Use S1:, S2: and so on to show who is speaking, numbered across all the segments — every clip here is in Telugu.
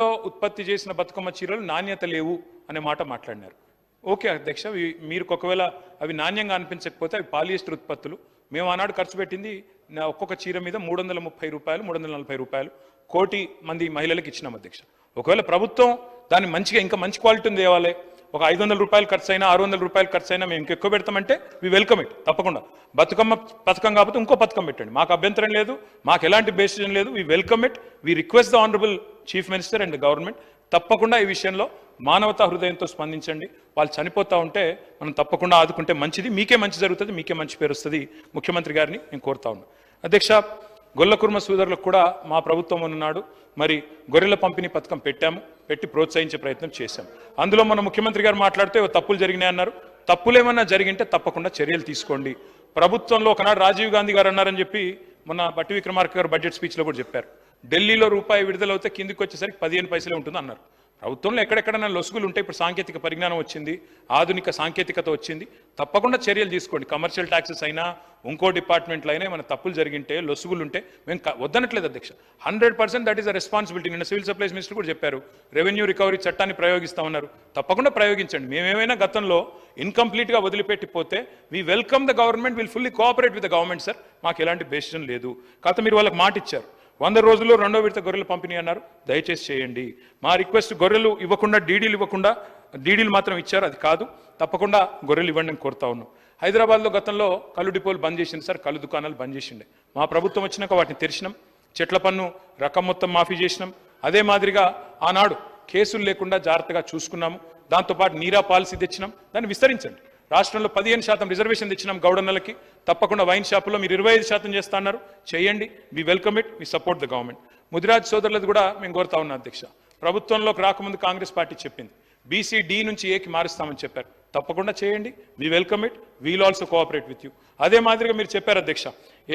S1: ఉత్పత్తి చేసిన బతుకమ్మ చీరలు నాణ్యత లేవు అనే మాట మాట్లాడినారు. ఓకే అధ్యక్ష మీరు ఒకవేళ అవి నాణ్యంగా అనిపించకపోతే అవి పాలియస్టర్ ఉత్పత్తులు. మేము ఆనాడు ఖర్చు పెట్టింది నా ఒక్కొక్క చీర మీద మూడు వందల ముప్పై రూపాయలు మూడు వందల నలభై రూపాయలు కోటి మంది మహిళలకు ఇచ్చినాం అధ్యక్ష. ఒకవేళ ప్రభుత్వం దాన్ని మంచిగా ఇంకా మంచి క్వాలిటీ తేవాలి ఒక ఐదు వందల రూపాయలు ఖర్చు అయినా ఆరు వందల రూపాయలు ఖర్చు అయినా మేము ఇంకెక్కువ పెడతామంటే వి వెల్కమ్ ఇట్ తప్పకుండా. బతుకమ్మ పథకం కాకపోతే ఇంకో పథకం పెట్టండి. మాకు అభ్యంతరం లేదు మాకు ఎలాంటి బేసిజన్ లేదు we welcome it we request the honourable chief minister and government తప్పకుండా ఈ విషయంలో మానవతా హృదయంతో స్పందించండి. వాళ్ళు చనిపోతా ఉంటే మనం తప్పకుండా ఆదుకుంటే మంచిది మీకే మంచి జరుగుతుంది మీకే మంచి పేరు వస్తుంది. ముఖ్యమంత్రి గారిని నేను కోరుతా ఉన్నాను అధ్యక్ష గొల్లకుర్మ సోదరులకు కూడా మా ప్రభుత్వం ఉన్నాడు మరి గొర్రెల పంపిణీ పథకం పెట్టాము. పెట్టి ప్రోత్సహించే ప్రయత్నం చేశాం. అందులో మన ముఖ్యమంత్రి గారు మాట్లాడితే తప్పులు జరిగినాయి అన్నారు. తప్పులేమన్నా జరిగింటే తప్పకుండా చర్యలు తీసుకోండి. ప్రభుత్వంలో ఒకనాడు రాజీవ్ గాంధీ గారు అన్నారని చెప్పి మొన్న బట్టి విక్రమార్క గారు బడ్జెట్ స్పీచ్లో కూడా చెప్పారు. ఢిల్లీలో రూపాయి విడుదలవుతే కిందికి వచ్చేసరికి పదిహేను పైసలే ఉంటుంది అన్నారు ప్రభుత్వంలో ఎక్కడెక్కడన్నా లొసుగులు ఉంటాయి ఇప్పుడు సాంకేతిక పరిజ్ఞానం వచ్చింది ఆధునిక సాంకేతికత వచ్చింది. తప్పకుండా చర్యలు తీసుకోండి. కమర్షియల్ ట్యాక్సెస్ అయినా ఇంకో డిపార్ట్మెంట్లో అయినా మన తప్పులు జరిగింటే లొసుగులు ఉంటే మేము వద్దనట్లేదు అధ్యక్ష. Hundred percent that is a responsibility. నిన్న సివిల్ సప్లైస్ మినిస్టర్ కూడా చెప్పారు రెవెన్యూ రికవరీ చట్టాన్ని ప్రయోగిస్తామన్నారు. తప్పకుండా ప్రయోగించండి. మేమేమైనా గతంలో ఇన్కంప్లీట్గా వదిలిపెట్టిపోతే we welcome the government will fully cooperate with the government sir. మాకు ఎలాంటి డెసిషన్ లేదు. కాకపోతే మీరు వాళ్ళకి మాట ఇచ్చారు వంద రోజుల్లో రెండో విడత గొర్రెలు పంపిణీ అన్నారు. దయచేసి చేయండి. మా రిక్వెస్ట్ గొర్రెలు ఇవ్వకుండా డీడీలు ఇవ్వకుండా డీడీలు మాత్రం ఇచ్చారు. అది కాదు. తప్పకుండా గొర్రెలు ఇవ్వండి అని కోరుతా ఉన్నాం. హైదరాబాద్లో గతంలో కళ్ళు డిపోలు బంద్ చేసింది సార్. కళ్ళు దుకాణాలు బంద్ చేసిండే. మా ప్రభుత్వం వచ్చినాక వాటిని తెరిచినాం. చెట్ల పన్ను రకం మొత్తం మాఫీ చేసినాం. అదే మాదిరిగా ఆనాడు కేసులు లేకుండా జాగ్రత్తగా చూసుకున్నాము. దాంతోపాటు నీరా పాలసీ తెచ్చినాం. దాన్ని విస్తరించండి. రాష్ట్రంలో పదిహేను శాతం రిజర్వేషన్ తెచ్చినాం గౌడన్నలకి తప్పకుండా వైన్ షాపులో మీరు ఇరవై ఐదు శాతం చేస్తున్నారు చేయండి we welcome it we support the government Mudiraj సోదరులది కూడా మేము కోరుతా ఉన్నాం అధ్యక్ష. ప్రభుత్వంలోకి రాకముందు కాంగ్రెస్ పార్టీ చెప్పింది. బీసీ డి నుంచి ఏకి మారుస్తామని చెప్పారు. తప్పకుండా చేయండి we welcome it we'll also cooperate with you అదే మాదిరిగా మీరు చెప్పారు అధ్యక్ష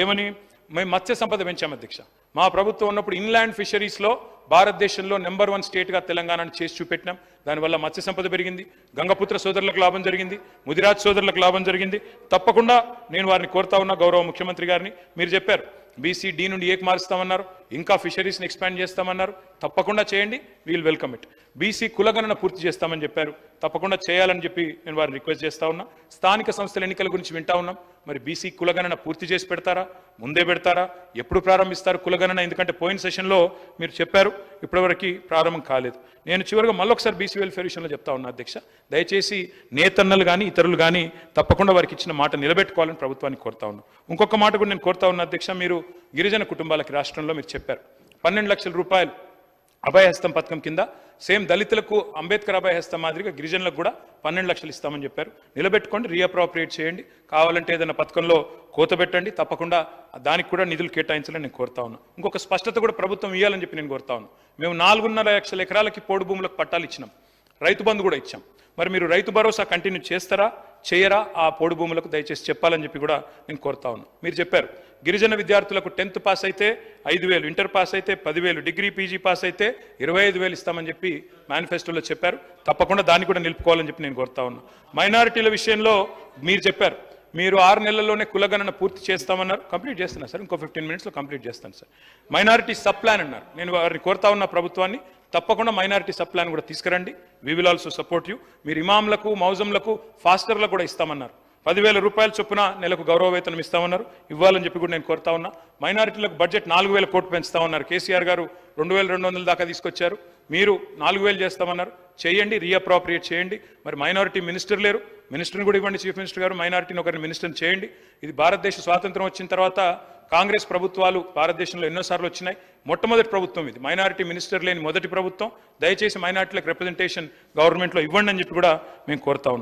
S1: ఏమని? మేము మత్స్య సంపద పెంచాం అధ్యక్ష. మా ప్రభుత్వం ఉన్నప్పుడు ఇన్లాండ్ ఫిషరీస్లో భారతదేశంలో నెంబర్ వన్ స్టేట్గా తెలంగాణను చేసి చూపెట్టినాం. దానివల్ల మత్స్య సంపద పెరిగింది. గంగపుత్ర సోదరులకు లాభం జరిగింది. ముదిరాజ్ సోదరులకు లాభం జరిగింది. తప్పకుండా నేను వారిని కోరుతా ఉన్నా గౌరవ ముఖ్యమంత్రి గారిని. మీరు చెప్పారు బీసీ డి నుండి ఏకి మారుస్తామన్నారు. ఇంకా ఫిషరీస్ని ఎక్స్పాండ్ చేస్తామన్నారు. తప్పకుండా చేయండి. వీల్ వెల్కమ్ ఇట్ బీసీ కులగణన పూర్తి చేస్తామని చెప్పారు. తప్పకుండా చేయాలని చెప్పి నేను వారిని రిక్వెస్ట్ చేస్తా ఉన్నా. స్థానిక సంస్థల ఎన్నికల గురించి వింటా ఉన్నాం. మరి బీసీ కులగణన పూర్తి చేసి పెడతారా? ముందే పెడతారా? ఎప్పుడు ప్రారంభిస్తారు కులగణన? ఎందుకంటే పోయిన సెషన్లో మీరు చెప్పారు. ఇప్పటివరకు ప్రారంభం కాలేదు. నేను చివరిగా మళ్ళొకసారి బీసీ వెల్ఫేర్ విషయంలో చెప్తా ఉన్నా అధ్యక్ష. దయచేసి నేతన్నలు కానీ ఇతరులు కానీ తప్పకుండా వారికి ఇచ్చిన మాట నిలబెట్టుకోవాలని ప్రభుత్వాన్ని కోరుతా ఉన్నాం. ఇంకొక మాట కూడా నేను కోరుతా ఉన్నా అధ్యక్ష. మీరు గిరిజన కుటుంబాలకి రాష్ట్రంలో మీరు చెప్పారు. పన్నెండు లక్షల రూపాయలు అభయహస్తం పథకం కింద సేమ్ దళితులకు అంబేద్కర్ అభయహస్తం మాదిరిగా గిరిజనులకు కూడా పన్నెండు లక్షలు ఇస్తామని చెప్పారు. నిలబెట్టుకోండి రీఅప్రోప్రియేట్ చేయండి. కావాలంటే ఏదైనా పథకంలో కోత పెట్టండి. తప్పకుండా దానికి కూడా నిధులు కేటాయించాలని నేను కోరుతా ఉన్నాను ఇంకొక స్పష్టత కూడా ప్రభుత్వం ఇవ్వాలని చెప్పి నేను కోరుతా ఉన్నాను మేము నాలుగున్నర లక్షల ఎకరాలకి పోడు భూములకు పట్టాలు ఇచ్చినాం. రైతు బంధు కూడా ఇచ్చాం. మరి మీరు రైతు భరోసా కంటిన్యూ చేస్తారా? చేయరా? ఆ పోడు భూములకు దయచేసి చెప్పాలని చెప్పి కూడా నేను కోరుతా ఉన్నా. మీరు చెప్పారు. గిరిజన విద్యార్థులకు టెన్త్ పాస్ అయితే ఐదు వేలు ఇంటర్ పాస్ అయితే పదివేలు డిగ్రీ పీజీ పాస్ అయితే ఇరవై ఐదు వేలు ఇస్తామని చెప్పి మేనిఫెస్టోలో చెప్పారు. తప్పకుండా దాన్ని కూడా నిలుపుకోవాలని చెప్పి నేను కోరుతా ఉన్నా. మైనారిటీల విషయంలో మీరు చెప్పారు. మీరు ఆరు నెలల్లోనే కులగణన పూర్తి చేస్తామన్నారు. కంప్లీట్ చేస్తున్నారు సార్. ఇంకో ఫిఫ్టీన్ మినిట్స్లో కంప్లీట్ చేస్తాను సార్. మైనారిటీ సబ్ ప్లాన్ అన్నారు. నేను వారిని కోరుతా ఉన్న ప్రభుత్వాన్ని. తప్పకుండా మైనారిటీ సబ్ ప్లాన్ కూడా తీసుకురండి. We will also support you మీరు ఇమాంలకు మౌజంలకు ఫాస్టర్లకు కూడా ఇస్తామన్నారు. పదివేల రూపాయల చొప్పున నెలకు గౌరవ వేతనం ఇస్తామన్నారు. ఇవ్వాలని చెప్పి కూడా నేను కోరుతా ఉన్నా. మైనారిటీలకు బడ్జెట్ నాలుగు వేల కోట్లు పెంచుతామన్నారు కేసీఆర్ గారు రెండు వేల రెండు వందల దాకా తీసుకొచ్చారు. మీరు నాలుగు వేలు చేస్తామన్నారు. చేయండి రీఅప్రాప్రియేట్ చేయండి. మరి మైనారిటీ మినిస్టర్ లేరు. మినిస్టర్ని కూడా ఇవ్వండి చీఫ్ మినిస్టర్ గారు. మైనారిటీని ఒకరిని మినిస్టర్ని చేయండి. ఇది భారతదేశ స్వాతంత్రం వచ్చిన తర్వాత కాంగ్రెస్ ప్రభుత్వాలు భారతదేశంలో ఎన్నోసార్లు వచ్చినాయి. మొట్టమొదటి ప్రభుత్వం ఇది. మైనారిటీ మినిస్టర్ లేని మొదటి ప్రభుత్వం. దయచేసి మైనార్టీలకు రిప్రజెంటేషన్ గవర్నమెంట్లో ఇవ్వండి అని చెప్పి కూడా మేము కోరుతా ఉన్నాం.